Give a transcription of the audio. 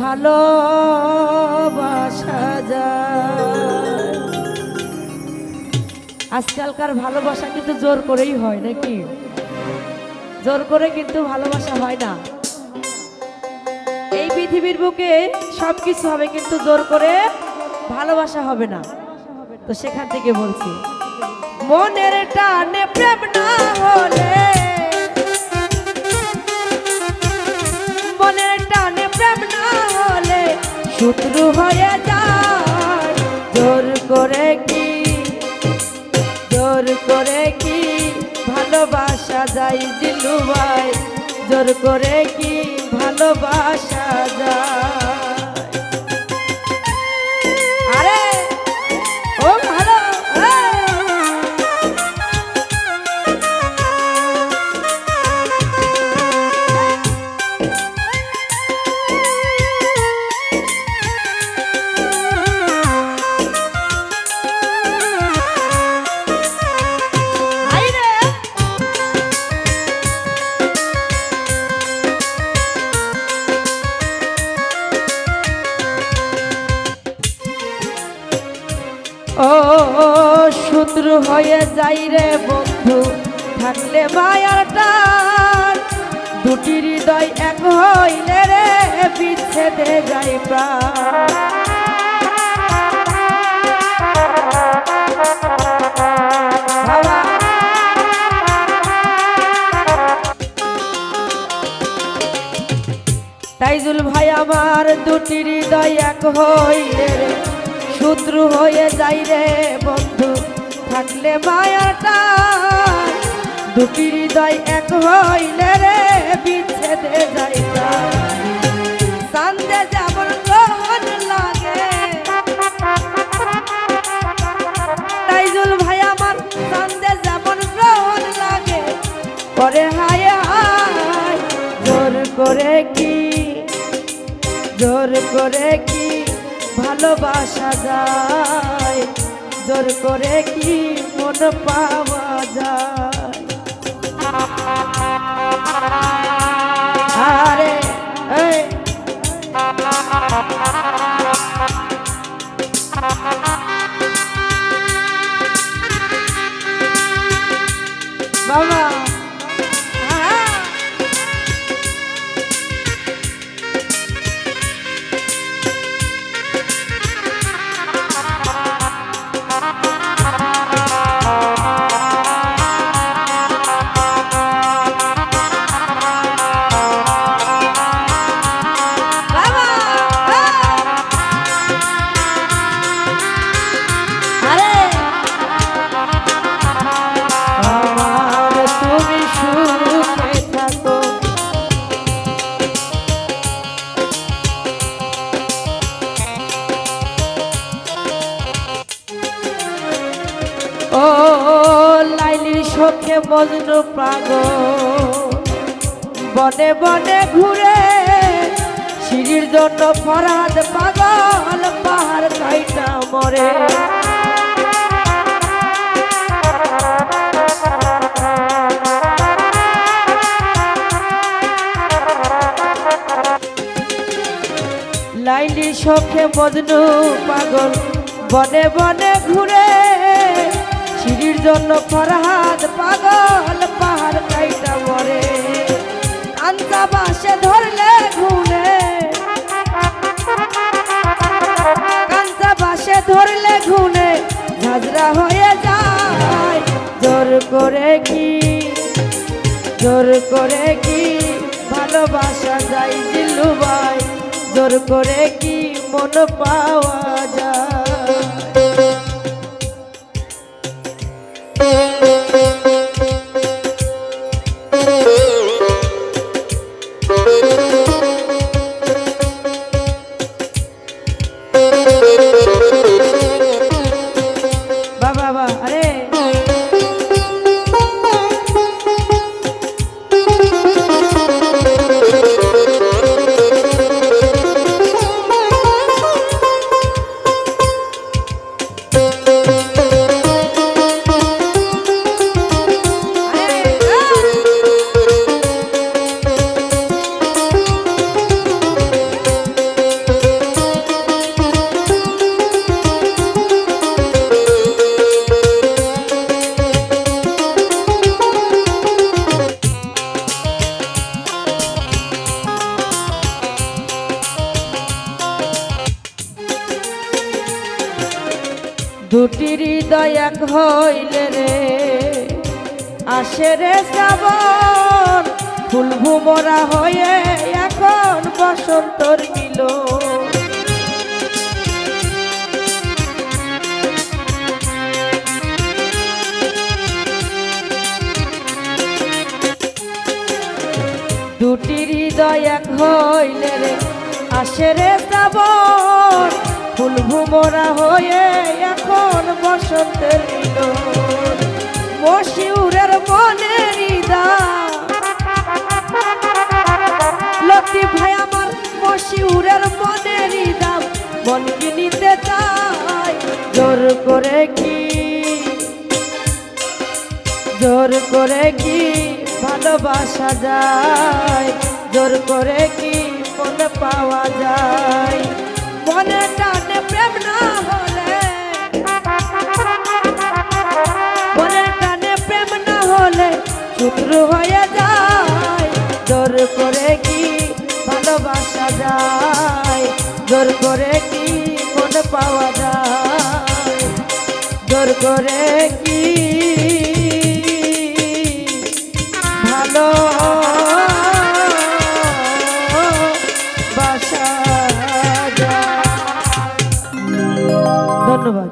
ভালোবাসা যায়। আজকালকার ভালোবাসা কিন্তু জোর করেই হয়, নাকি? জোর করে কিন্তু ভালোবাসা হয় না। এই পৃথিবীর বুকে সব কিছু হবে, কিন্তু জোর করে ভালোবাসা হবে না। তো সেখান থেকে বলছি, মনের টানে প্রেম না হলে শত্রু হয়ে যায়। জোর করে কি? জোর করে কি? ভালোবাসা যায় জিলু ভাই জোর করে কি? ভালোবাসা যায়। ও, শত্রু হয়ে যাই রে বন্ধু। থাকলে মায়ার দুটি হৃদয় এক হইলে রে বিচ্ছেদে যাই প্রাণ। তাইজুল ভাই, আমার দুটি হৃদয় এক হইলে রে শত্রু হয়ে যাই রে বন্ধু, থাকলে মায়াটা দুটি হৃদয় এক হইলে রে বিচ্ছেদে যাই যেমন লাগে। যেমন লাগে। পরে জোর করে কি? জোর করে কি? ভালোবাসা যায়। জোর করে কি মন পাওয়া যায়? আরে এই। মজনু পাগল। বনে বনে ঘুরে সিঁড়ির জন্য ফরাদ পাগল, পাহাড় কাইটা মরে। লাইলি শখে মজনু পাগল, বনে বনে ঘুরে সিঁড়ির জন্য ফরহাদ জোর করে কি? জোর করে কি ভালোবাসা যায় দিলু ভাই জোর করে কি মন পাওয়া যায়? হৃদয় এক হইলে রে। আসে রে শ্রাবণ, ফুল ভুমরা হয়ে এখন বসন্তর মিলন। দুটি হৃদয় এক হইলে রে। আসে রে শ্রাবণ ফুল ভুমরা হয়ে এখন বসন্তের মিলন। মশিউরের মনে হৃদয় লতি ভাই, আমার মশিউরের মনে হৃদয় মন কি নিতে চাই, জোর করে কি? জোর করে কি ভালোবাসা যায়? জোর করে কি মন পাওয়া যায়? শত্রু হয়ে যায়। জোর করে কি ভালোবাসা যায়? জোর করে কি পাওয়া যায়? করে কি ভালো বাসা ধন্যবাদ